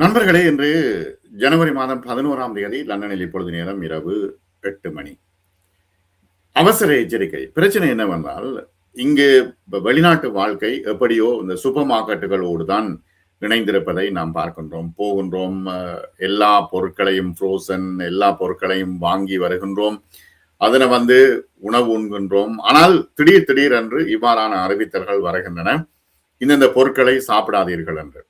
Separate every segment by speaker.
Speaker 1: நண்பர்களே இன்று ஜனவரி மாதம் பதினோராம் தேதி லண்டனில் இப்பொழுது நேரம் இரவு எட்டு மணி. அவசர எச்சரிக்கை. பிரச்சனை என்னவென்றால் இங்கு வெளிநாட்டு வாழ்க்கை எப்படியோ இந்த சூப்பர் மார்க்கெட்டுகளோடு தான் இணைந்திருப்பதை நாம் பார்க்கின்றோம். போகின்றோம் எல்லா பொருட்களையும் ஃப்ரோசன் எல்லா பொருட்களையும் வாங்கி வருகின்றோம். அதனை வந்து உணவு உண்கின்றோம். ஆனால் திடீர் திடீரென்று இவ்வாறான அறிவித்தல்கள் வருகின்றன. இந்தந்த பொருட்களை சாப்பிடாதீர்கள் என்று.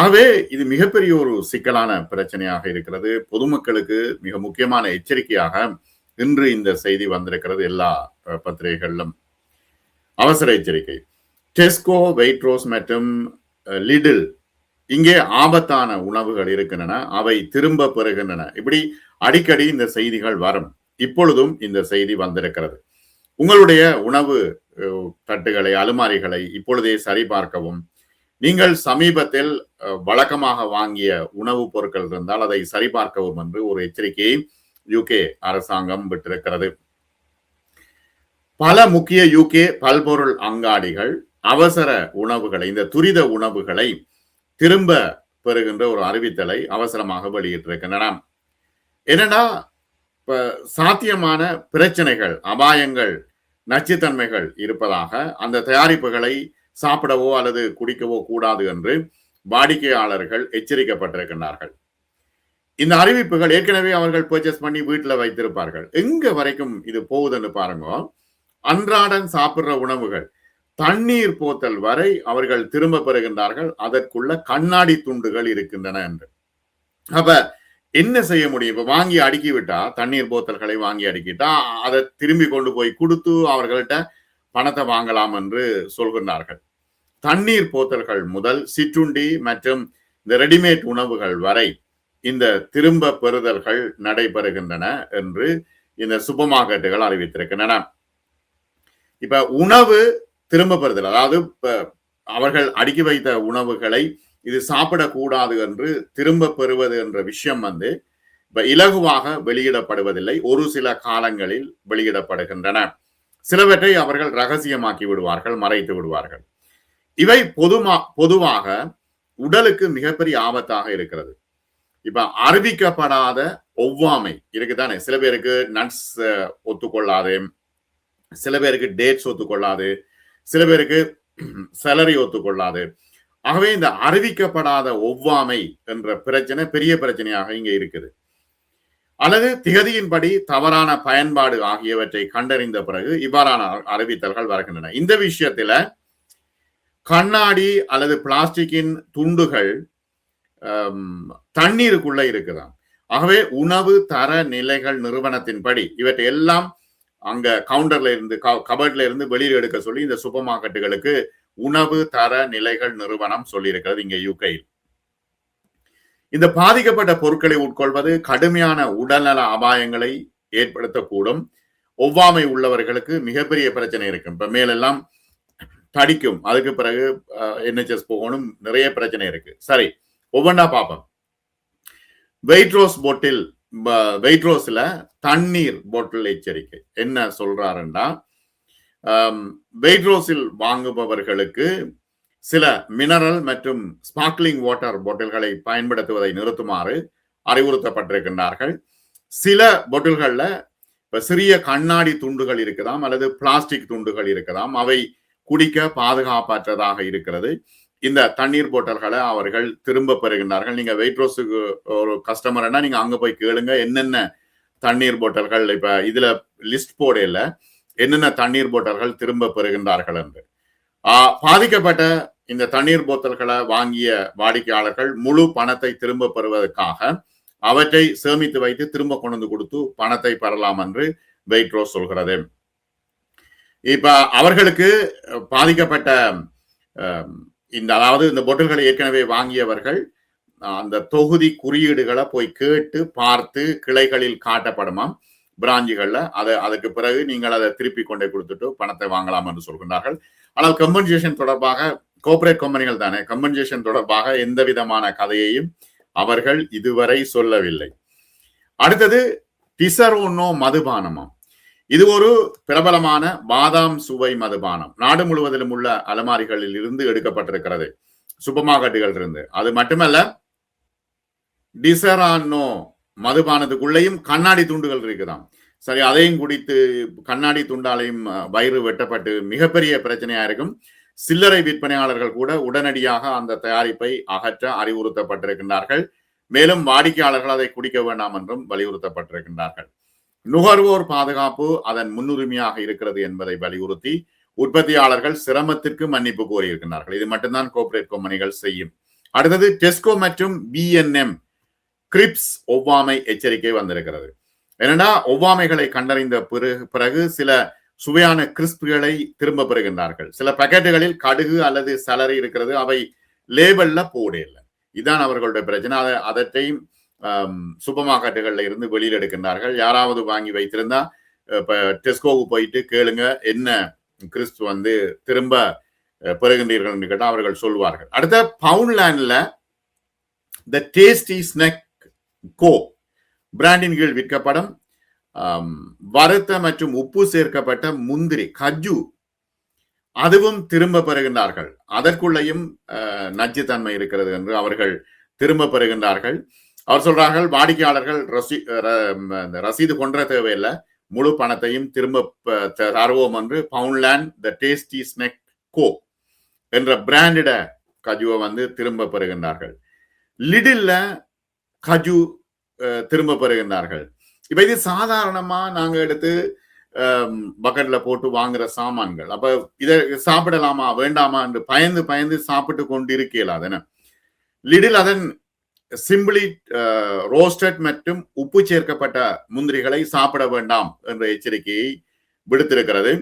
Speaker 1: ஆகவே இது மிகப்பெரிய ஒரு சிக்கலான பிரச்சனையாக இருக்கிறது. பொதுமக்களுக்கு மிக முக்கியமான எச்சரிக்கையாக இன்று இந்த செய்தி வந்திருக்கிறது எல்லா பத்திரிகைகளிலும். அவசர எச்சரிக்கை. டெஸ்கோ வெயிட்ரோஸ் மற்றும் லிடில் இங்கே ஆபத்தான உணவுகள் இருக்கின்றன. அவை திரும்ப பெறுகின்றன. இப்படி அடிக்கடி இந்த செய்திகள் வரும். இப்பொழுதும் இந்த செய்தி வந்திருக்கிறது. உங்களுடைய உணவு தட்டுகளை அலுமாரிகளை இப்பொழுதே சரிபார்க்கவும். நீங்கள் சமீபத்தில் வழக்கமாக வாங்கிய உணவுப் பொருட்கள் இருந்தால் அதை சரிபார்க்கவும் என்று ஒரு எச்சரிக்கையை யூகே அரசாங்கம் விட்டிருக்கிறது. பல முக்கிய யூகே பல்பொருள் அங்காடிகள் அவசர உணவுகளை இந்த துரித உணவுகளை திரும்ப பெறுகின்ற ஒரு அறிவித்தலை அவசரமாக வெளியிட்டிருக்கின்றன. என்னன்னா இப்ப சாத்தியமான பிரச்சனைகள் அபாயங்கள் நச்சுத்தன்மைகள் இருப்பதாக அந்த தயாரிப்புகளை சாப்பிடவோ அல்லது குடிக்கவோ கூடாது என்று வாடிக்கையாளர்கள் எச்சரிக்கப்பட்டிருக்கின்றார்கள். இந்த அறிவிப்புகள் ஏற்கனவே அவர்கள் பர்ச்சேஸ் பண்ணி வீட்டில் வைத்திருப்பார்கள். எங்க வரைக்கும் இது போகுதுன்னு பாருங்க. அன்றாடம் சாப்பிடுற உணவுகள் தண்ணீர் போத்தல் வரை அவர்கள் திரும்ப பெறுகின்றார்கள். அதற்குள்ள கண்ணாடி துண்டுகள் இருக்கின்றன என்று. அப்ப என்ன செய்ய முடியும்? இப்ப வாங்கி அடுக்கி விட்டா தண்ணீர் போத்தல்களை வாங்கி அடுக்கிட்டா அதை திரும்பி கொண்டு போய் கொடுத்து அவர்கள்ட்ட பணத்தை வாங்கலாம் என்று சொல்கின்றார்கள். தண்ணீர் போத்தல்கள் முதல் சிற்றுண்டி மற்றும் இந்த ரெடிமேட் உணவுகள் வரை இந்த திரும்ப பெறுதல்கள் நடைபெறுகின்றன என்று இந்த சூப்பர் மார்க்கெட்டுகள் அறிவித்திருக்கின்றன. இப்ப உணவு திரும்ப பெறுதல் அதாவது அவர்கள் அடுக்கி வைத்த உணவுகளை இது சாப்பிடக்கூடாது என்று திரும்ப பெறுவது என்ற விஷயம் வந்து இப்ப இலகுவாக வெளியிடப்படுவதில்லை. ஒரு சில காலங்களில் வெளியிடப்படுகின்றன. சிலவற்றை அவர்கள் ரகசியமாக்கி விடுவார்கள் மறைத்து விடுவார்கள். இவை பொதுமா பொதுவாக உடலுக்கு மிகப்பெரிய ஆபத்தாக இருக்கிறது. இப்ப அறிவிக்கப்படாத ஒவ்வாமை இருக்குதானே? சில பேருக்கு நட்ஸ் ஒத்துக்கொள்ளாது. சில பேருக்கு டேட்ஸ் ஒத்துக்கொள்ளாது. சில பேருக்கு சேலரி ஒத்துக்கொள்ளாது. ஆகவே இந்த அறிவிக்கப்படாத ஒவ்வாமை என்ற பிரச்சனை பெரிய பிரச்சனையாக இங்க இருக்குது. அல்லது திகதியின்படி தவறான பயன்பாடு ஆகியவற்றை கண்டறிந்த பிறகு இவ்வாறான அறிவித்தல்கள் வருகின்றன. இந்த விஷயத்துல கண்ணாடி அல்லது பிளாஸ்டிக்கின் துண்டுகள் ஹம், தண்ணீருக்குள்ள இருக்குதாம். ஆகவே உணவு தர நிலைகள் நிறுவனத்தின்படி இவற்றை எல்லாம் அங்க கவுண்டர்ல இருந்து கபர்ட்ல இருந்து வெளியில் எடுக்க சொல்லி இந்த சூப்பர் மார்க்கெட்டுகளுக்கு உணவு தர நிலைகள் நிறுவனம் சொல்லியிருக்கிறது இங்க யூகையில் இந்த பாதிக்கப்பட்ட பொருட்களை உட்கொள்வது கடுமையான உடல்நல அபாயங்களை ஏற்படுத்தக்கூடும். ஒவ்வாமை உள்ளவர்களுக்கு மிகப்பெரிய பிரச்சனை இருக்கு இப்ப மேலெல்லாம் தடிக்கும். அதுக்கு பிறகு என்ஹெச்எஸ் போகணும். நிறைய பிரச்சனை இருக்கு. சரி ஒவ்வொன்றா பார்ப்போம். வெயிட்ரோஸ் போட்டில் வெயிட்ரோஸ்ல தண்ணீர் போட்டில் எச்சரிக்கை. என்ன சொல்றாருன்னா வெயிட்ரோஸில் வாங்குபவர்களுக்கு சில மினரல் மற்றும் ஸ்பார்க்லிங் வாட்டர் பாட்டில்களை பயன்படுத்துவதை நிறுத்துமாறு அறிவுறுத்தப்பட்டிருக்கின்றார்கள். சில பாட்டில்களில் இப்போ சிறிய கண்ணாடி துண்டுகள் இருக்கலாம் அல்லது பிளாஸ்டிக் துண்டுகள் இருக்கலாம். அவை குடிக்க பாதுகாப்பற்றதாக இருக்கிறது. இந்த தண்ணீர் போட்டல்களை அவர்கள் திரும்ப பெறுகின்றார்கள். நீங்க வெயிட்ரோஸுக்கு ஒரு கஸ்டமர்னா நீங்க அங்க போய் கேளுங்க. என்னென்ன தண்ணீர் போட்டல்கள் இப்ப இதுல லிஸ்ட் போடையில என்னென்ன தண்ணீர் போட்டல்கள் திரும்ப பெறுகின்றார்கள் என்று. பாதிக்கப்பட்ட இந்த தண்ணீர் போத்தல்களை வாங்கிய வாடிக்கையாளர்கள் முழு பணத்தை திரும்ப பெறுவதற்காக அவற்றை சேமித்து வைத்து திரும்ப கொண்டு வந்து கொடுத்து பணத்தை பெறலாம் என்று வெயிட்ரோஸ் சொல்கிறது. இப்ப அவர்களுக்கு பாதிக்கப்பட்ட இந்த அதாவது இந்த பொட்டில்களை ஏற்கனவே வாங்கியவர்கள் அந்த தொகுதி குறியீடுகளை போய் கேட்டு பார்த்து கிளைகளில் காட்டப்படுமாம் பிராஞ்சுகள்ல. அதை அதுக்கு பிறகு நீங்கள் அதை திருப்பி கொண்டே கொடுத்துட்டு பணத்தை வாங்கலாம் என்று சொல்கின்றார்கள். ஆனால் கம்பன்சேஷன் தொடர்பாக கோஆபரேட் கம்பெனிகள் தானே கம்பன்சேஷன் தொடர்பாக எந்த விதமான கதையையும் அவர்கள் இதுவரை சொல்லவில்லை. அடுத்தது டிசரோனோ மதுபானமாம் இது ஒரு பிரபலமான பாதாம் சுவை மதுபானம். நாடு முழுவதிலும் உள்ள அலமாரிகளில் இருந்து எடுக்கப்பட்டிருக்கிறது. சூப்பர் மார்க்கெட்டுகள் இருந்து அது மட்டுமல்ல டிசரானோ மதுபானத்துக்குள்ளேயும் கண்ணாடி துண்டுகள் இருக்குதாம். சரி அதையும் குடித்து கண்ணாடி துண்டாலையும் வயிறு வெட்டப்பட்டு மிகப்பெரிய பிரச்சனையா இருக்கும். சில்லறை விற்பனையாளர்கள் கூட உடனடியாக அந்த தயாரிப்பை அகற்ற அறிவுறுத்தப்பட்டிருக்கின்றார்கள். மேலும் வாடிக்கையாளர்கள் அதை குடிக்க வேண்டாம் என்றும் வலியுறுத்தப்பட்டிருக்கின்றார்கள். நுகர்வோர் பாதுகாப்பு அதன் முன்னுரிமையாக இருக்கிறது என்பதை வலியுறுத்தி உற்பத்தியாளர்கள் சிரமத்திற்கு மன்னிப்பு கோரியிருக்கிறார்கள் இது மட்டும்தான் கோஆபரேட் கம்பெனிகள் செய்யும். அடுத்தது டெஸ்கோ மற்றும் பிஎன்எம் கிரிப்ஸ் ஒவ்வாமை எச்சரிக்கை வந்திருக்கிறது. ஏனென்றா ஒவ்வாமைகளை கண்டறிந்த பிறகு பிறகு சில சுவையான கிறிஸ்புகளை திரும்ப பெறுகின்றார்கள். சில பக்கெட்டுகளில் கடுகு அல்லது சலரி இருக்கிறது அவை லேபல்ல போட இல்லை இதான் அவர்களுடைய பிரச்சனை. அதை அதற்றையும் சூப்பர் மார்க்கெட்டுகளில் இருந்து வெளியில் எடுக்கின்றார்கள். யாராவது வாங்கி வைத்திருந்தா இப்போ டெஸ்கோவுக்கு போயிட்டு கேளுங்க என்ன கிறிஸ்து வந்து திரும்ப பெறுகின்றீர்கள் என்று கேட்டால் அவர்கள் சொல்வார்கள். அடுத்த பவுன்லேண்டில் த டேஸ்டி ஸ்னெக் கோ பிராண்டின் கீழ் விற்கப்படும் வறுத்த மற்றும் உப்பு சேர்க்கப்பட்ட முந்திரி கஜு அதுவும் திரும்ப பெறுகின்றார்கள். அதற்குள்ளேயும் நச்சுத்தன்மை இருக்கிறது என்று அவர்கள் திரும்ப பெறுகின்றார்கள். அவர் சொல்றார்கள் வாடிக்கையாளர்கள் ரசி ர- இந்த ரசீது கொன்ற தேவையில்லை. முழு பணத்தையும் திரும்ப தருவோம் என்று பவுன்லேண்ட் த டேஸ்டி ஸ்னெக் கோ என்ற பிராண்டட கஜுவை வந்து திரும்ப பெறுகின்றார்கள். லிடில்ல கஜு திரும்ப பெறுகின்றார்கள். இப்ப இது சாதாரணமா நாங்க எடுத்து பக்கெட்ல போட்டு வாங்குற சாமான்கள். அப்ப இதை சாப்பிடலாமா வேண்டாமா என்று பயந்து பயந்து சாப்பிட்டு கொண்டு இருக்கல அதன லிடில் அதன் சிம்பிளி ரோஸ்டட் மற்றும் உப்பு சேர்க்கப்பட்ட முந்திரிகளை சாப்பிட வேண்டாம் என்ற எச்சரிக்கையை விடுத்திருக்கிறது.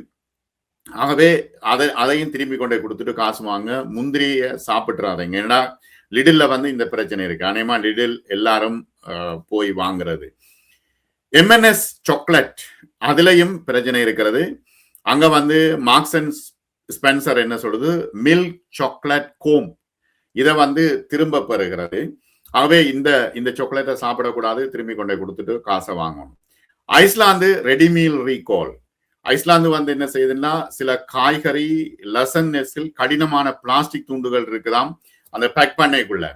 Speaker 1: ஆகவே அதை அதையும் திரும்பி கொண்டே கொடுத்துட்டு காசு வாங்க முந்திரியை சாப்பிட்றாதீங்க ஏன்னா லிடில்ல வந்து இந்த பிரச்சனை இருக்கு. அநேகமா லிடில் எல்லாரும் போய் வாங்குறது. எம்என்எஸ் சாக்லேட் அதுலயும் பிரச்சனை இருக்கிறது. அங்க வந்து மார்க்ஸ் அண்ட் ஸ்பென்சர் என்ன சொல்றது மில்க் சாக்லேட் கோம் இதை வந்து திரும்ப பெறுகிறது. ஆகவே இந்த இந்த சாக்லேட்டை சாப்பிடக்கூடாது திரும்பி கொண்டே கொடுத்துட்டு காசை வாங்கணும். ஐஸ்லாந்து ரெடிமீல் ரீகால் ஐஸ்லாந்து வந்து என்ன செய்யுதுன்னா சில காய்கறி லெசன் நெஸ்ஸில் கடினமான பிளாஸ்டிக் துண்டுகள் இருக்குதாம் அந்த பேக் பண்ணைக்குள்ள.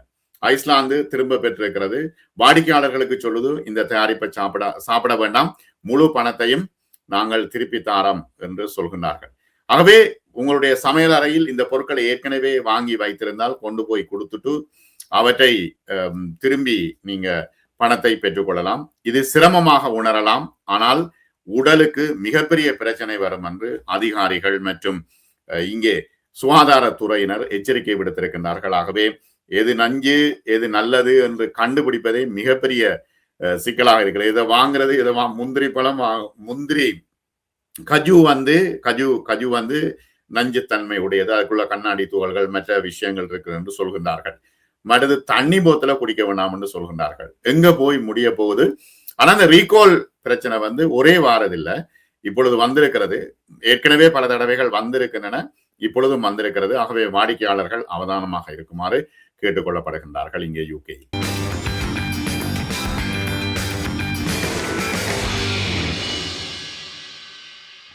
Speaker 1: ஐஸ்லாந்து திரும்ப பெற்றிருக்கிறது. வாடிக்கையாளர்களுக்கு சொல்லுது இந்த தயாரிப்பை சாப்பிட சாப்பிட வேண்டாம் முழு பணத்தையும் நாங்கள் திருப்பி தாரம் என்று சொல்கின்றார்கள். ஆகவே உங்களுடைய சமையல் அறையில் இந்த பொருட்களை ஏற்கனவே வாங்கி வைத்திருந்தால் கொண்டு போய் கொடுத்துட்டு அவற்றை திரும்பி நீங்க பணத்தை பெற்றுக்கொள்ளலாம். இது சிரமமாக உணரலாம். ஆனால் உடலுக்கு மிகப்பெரிய பிரச்சனை வரும் என்று அதிகாரிகள் மற்றும் இங்கே சுகாதாரத்துறையினர் எச்சரிக்கை விடுத்திருக்கின்றார்கள். ஆகவே எது நஞ்சு எது நல்லது என்று கண்டுபிடிப்பதே மிகப்பெரிய அஹ், சிக்கலாக இருக்கிறது. இதை வாங்குறது இதை வா முந்திரி பழம் வா- முந்திரி கஜு வந்து கஜு கஜு வந்து நஞ்சுத்தன்மை உடையது. அதுக்குள்ள கண்ணாடி துகள்கள் மற்ற விஷயங்கள் இருக்குது என்று சொல்கின்றார்கள். மற்றது தண்ணி போத்துல குடிக்க வேண்டாம்னு என்று சொல்கின்றார்கள். எங்க போய் முடிய போகுது? ஆனா அந்த ரீகால் பிரச்சனை வந்து ஒரே வாரதில்ல இப்பொழுது வந்திருக்கிறது. ஏற்கனவே பல தடவைகள் வந்திருக்கின்றன. இப்பொழுதும் வந்திருக்கிறது. ஆகவே வாடிக்கையாளர்கள் அவதானமாக இருக்குமாறு கேட்டுக்கொள்ளப்படுகின்றார்கள் இங்கே யூகே